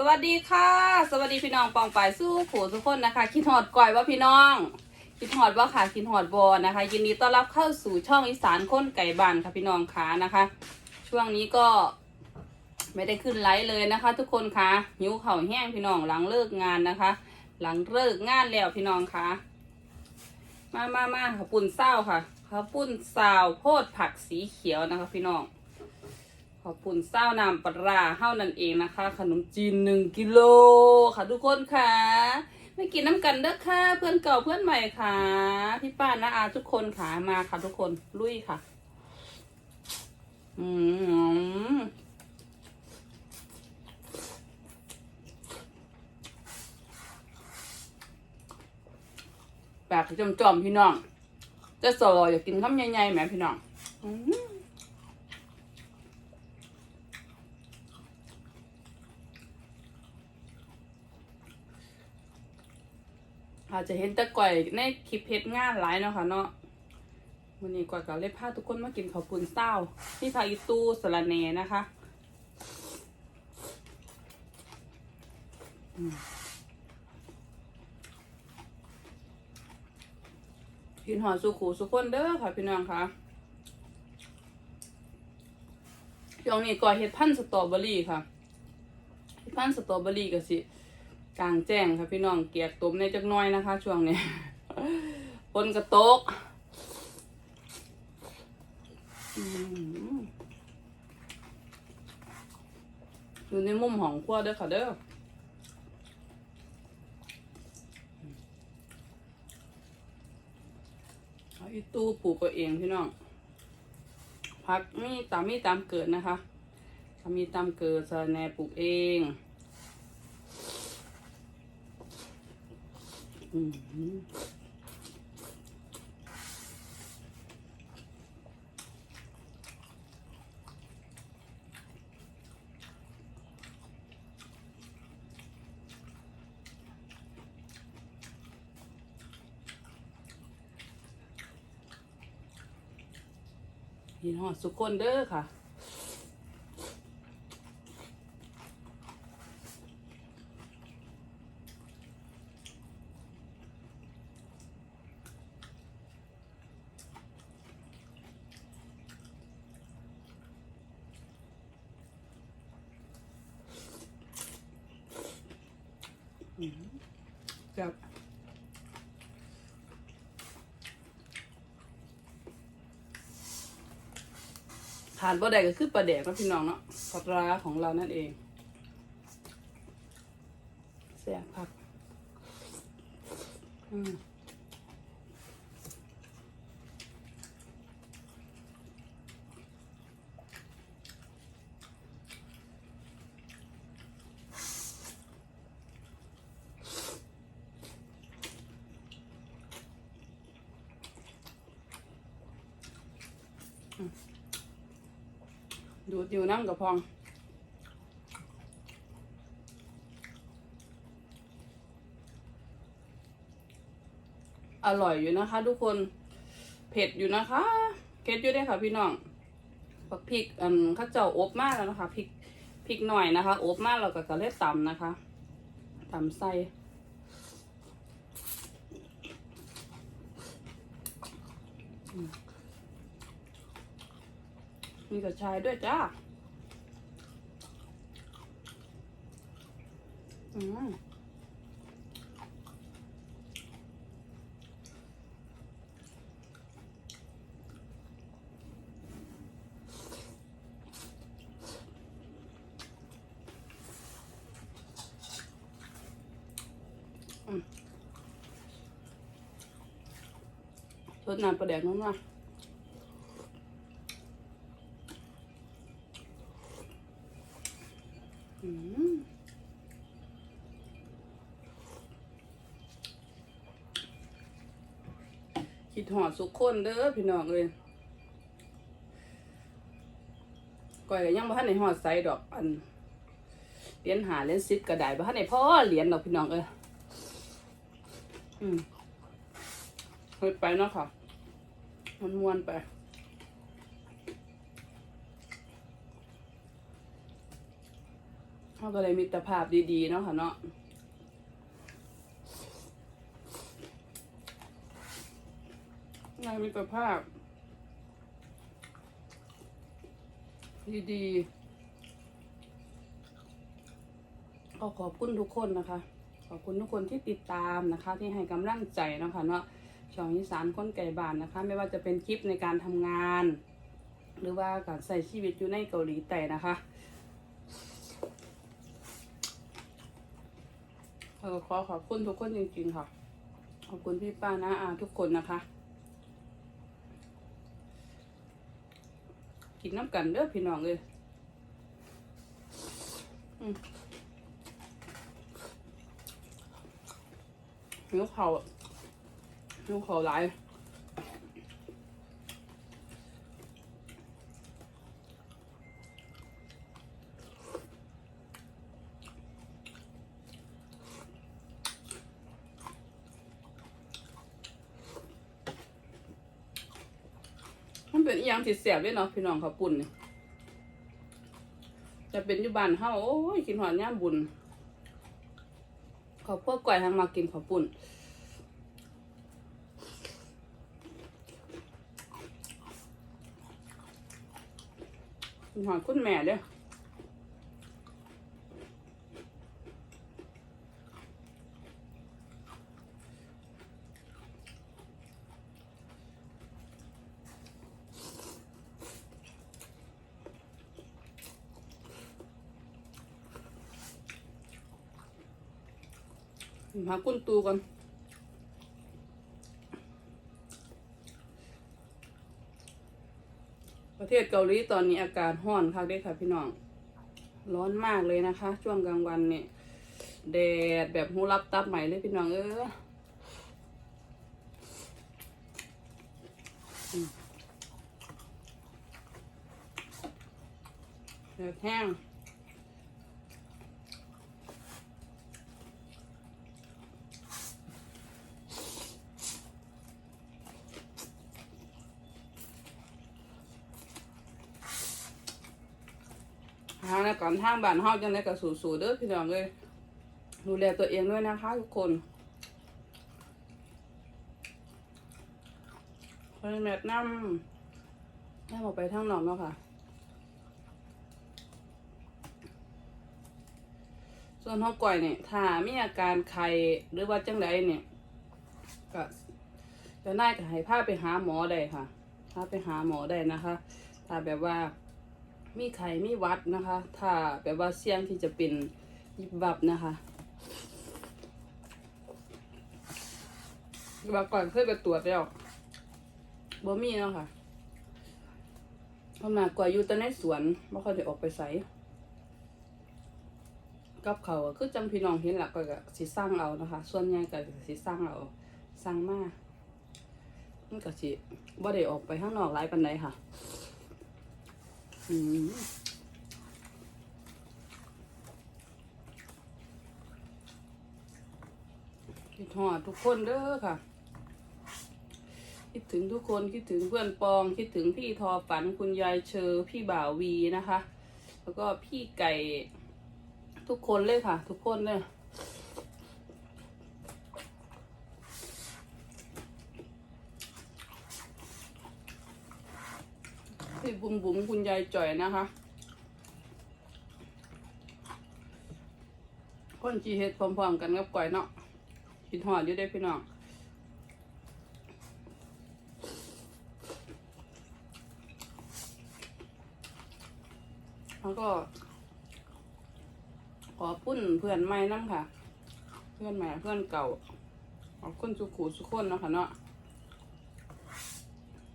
สวัสดีค่ะ สวัสดีพี่น้องปองปายสู้ผู้ทุกคนนะคะ คิดหอดก่อยว่าพี่น้องคิดหอดว่าค่ะคิดหอดบอนะคะ ยินดีต้อนรับเข้าสู่ช่องอีสานค้นไก่บ้านค่ะพี่น้องขานะคะ ช่วงนี้ก็ไม่ได้ขึ้นไลฟ์เลยนะคะ ทุกคนคะหิวเข่าแห้งพี่น้องหลังเลิกงานนะคะ หลังเลิกงานแล้วพี่น้องคะมามามาขปุ้นเศร้าค่ะข้าวปุ้นซาวโพดผักสีเขียวนะคะ พี่น้อง อบคุณเศร้าน้ำปลาร้าเฮ้านั่นเองนะคะ ขนมจีนหนึ่งกิโลค่ะทุกคนค่ะไม่กินน้ำกันเด้อค่ะ เพื่อนเก่าเพื่อนใหม่ค่ะ พี่ป้านะอาทุกคนค่ะมาค่ะทุกคนลุยค่ะ อืมแบบจอมๆพี่น้องจะสออยากกินข้าวใหญ่ๆไหมพี่น้องอืม อาจจะเห็นแต่ก่อยในคลิปเพชรงานหลายเนาะค่ะเนาะวันนี้ก่อยก็เลยพาทุกคนมากินข้าวปุ้นเศร้าที่พาอีตูสละเนนะคะกินหอสุขูสุกคนเด้อค่ะพี่น้องค่ะช่วงนี้ก่อยเฮ็ดพันธุ์สตรอเบอรี่ค่ะเฮ็ดพันธุ์สตรอเบอรี่ก็สิ กลางแจ้งค่ะพี่น้องเกียกตุ่มในจักน้อยนะคะ ช่วงนี้ฝนกระตกอยู่ในมุมของขั้วเด้อค่ะเด้อเอาอีตู้ปลูกตัวเองพี่น้อง พักมีตามมีตามเกิดนะคะ มีตามเกิดสแนปลูกเอง อืม ยินหอดสุกคนเด้อค่ะ จับทานปลาแดกก็คือปลาแดกนะพี่น้องเนาะปลาร้าของเรานั่นเองแซ่บครับอืม ดูดอยู่น้ำกับพองอร่อยอยู่นะคะ ทุกคนเผ็ดอยู่นะคะเก็ดอยู่ได้ค่ะพี่น้องผักพริกอันข้าวเจ้าอบมากแล้วนะคะพริกพริกหน่อยนะคะอบมากเราก็กระเล็ดตำนะคะตำไส้อืม มีกระชายด้วยจ้า อืมชดน้ำปลาแดกน้องว่าอืม คิดหอดสุกคนเด้อพี่น้องเลยก่อยก็ยังบ่ทันในหอดใส่ดอกอันเหรียญหาเหรียญสิบก็ได้บ่ทันในพ่อเหรียญดอกพี่น้องเอ้ยอืมเฮ้ยไปเนาะค่ะ มันมวนไป เขาก็เลยมีแต่ภาพดีๆเนาะค่ะเนาะงานมีแต่ภาพ ดีๆก็ขอบคุณทุกคนนะคะ ขอบคุณทุกคนที่ติดตามนะคะ ที่ให้กำลังใจเนาะคะเนาะช่องอีสานคนไก่บ้านนะคะ ไม่ว่าจะเป็นคลิปในการทำงาน หรือว่าการใส่ชีวิตอยู่ในเกาหลีใต้นะคะ เออขอขอบคุณทุกคนจริงๆค่ะ ขอบคุณพี่ป้านะอาทุกคนนะคะ กินน้ำกันเด้อพี่น้องเลยอืมหิวเขาวหิวเขาหลาย มันเป็นอหย่างที่แสบเลยเนาะพี่น้องเขาวปุ่นนี่จะเป็นอยู่บ้านเฮาโอ้ยกินหอดย่ามบุญขอพวกก่อยทางมากินข้าวปุ่นกินหอดคุณแม่เด้อ หากุ้นตูกันประเทศเกาหลีตอนนี้อากาศร้อนคักเด้ค่ะพี่น้อง ร้อนมากเลยนะคะ ช่วงกลางวันเนี่ยแดดแบบหูรับตับใหม่เลยพี่น้องเอออืมแดดแห้ง หาในก่อนทางบ้านเฮาจังได๋ก็สู้ๆเด้อพี่น้องเอ้ยดูแลตัวเองด้วยนะคะทุกคนคอยแมดน้ำให้ออกไปทางนอกเนาะค่ะ ส่วนห้องก่อยเนี่ยถ้ามีอาการไข้หรือว่าจังไดเนี่ยก็จะน่าจะให้พาไปหาหมอได้ค่ะพาไปหาหมอได้นะคะ ถ้าแบบว่า มีไข้มีวัดนะคะ ถ้าแบบว่าเสี่ยงที่จะเป็นยิบบับนะคะยิบบับก่อนเคยไปตรวจแล้วบ่มีเนาะค่ะเพราะมากกว่าอยู่แต่ในสวนไม่ค่อยได้ออกไปใส่กับเขาคือจังพี่น้องเห็นหลักก็กสิสร้างเอานะคะ ส่วนใหญ่ก็สิสร้างเอาสร้างมามันก็สิบ่ได้ออกไปข้างนอกหลายปานใดค่ะ คิดหอดทุกคนเด้อค่ะ คิดถึงทุกคนคิดถึงเพื่อนปอง คิดถึงพี่ทอฝันคุณยายเชอพี่บ่าววีนะคะ แล้วก็พี่ไก่ทุกคนเลยค่ะ ทุกคนเลย พี่บุ๋มบุ๋มคุณยายจ่อยนะคะ คนจีเฮ็ดพร้อมๆกันกับก่อยเนาะกินหอดอยู่ได้พี่น้องแล้วก็ ขอปุ้นเพื่อนใหม่น้ำค่ะ เพื่อนใหม่เพื่อนเก่าขอบคุณสุขูสุขคนเนาะค่ะเนาะ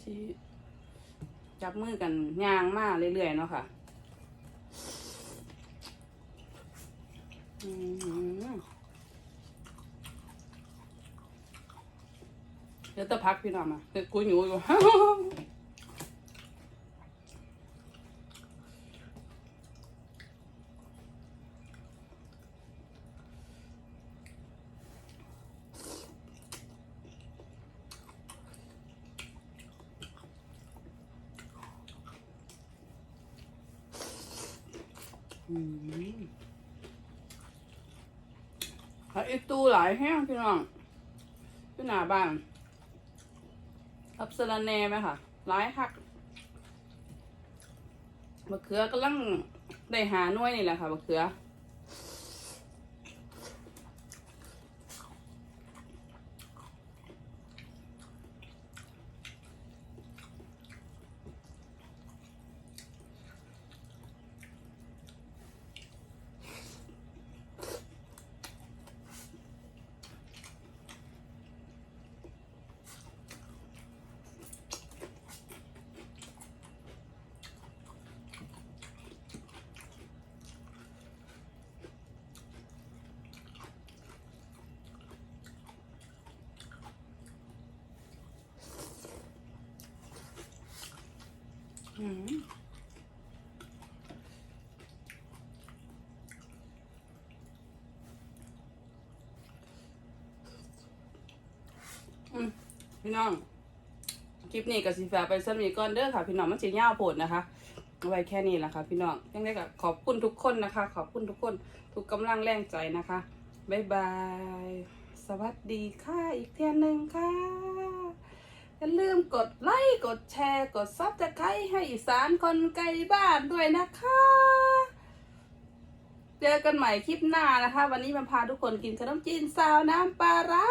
ที่ จับมือกันย่างมาเรื่อยๆเนาะค่ะเดี๋ยวตะพักพี่น้องมาเดี๋ยวกูอยู่อยู่ เขายไอตู้หลายแห้งพี่น้องพี่หนาบ้านอับสระแน่ไหมค่ะหลายหักมะเขือกำลังได้หาหน่วยนี่แหละค่ะมะเขือ พี่น้อง คลิปนี้กับสีฟ้าไปสมีก่อนเด้อค่ะ พี่น้องมันสียาโผดนะคะไว้แค่นี้แหละค่ะ พี่น้องยังไงก็ขอบคุณทุกคนนะคะ ขอบคุณทุกคน ทุกกำลังแรงใจนะคะบ๊ายบาย สวัสดีค่ะ อีกเทียนหนึ่งค่ะ อย่าลืมกดไลค์กดแชร์กดซับสไครต์ให้อีสานคนไกลบ้านด้วยนะคะ เจอกันใหม่คลิปหน้านะคะ วันนี้มาพาทุกคนกินขนมจีนซาวน้ำปลาร้า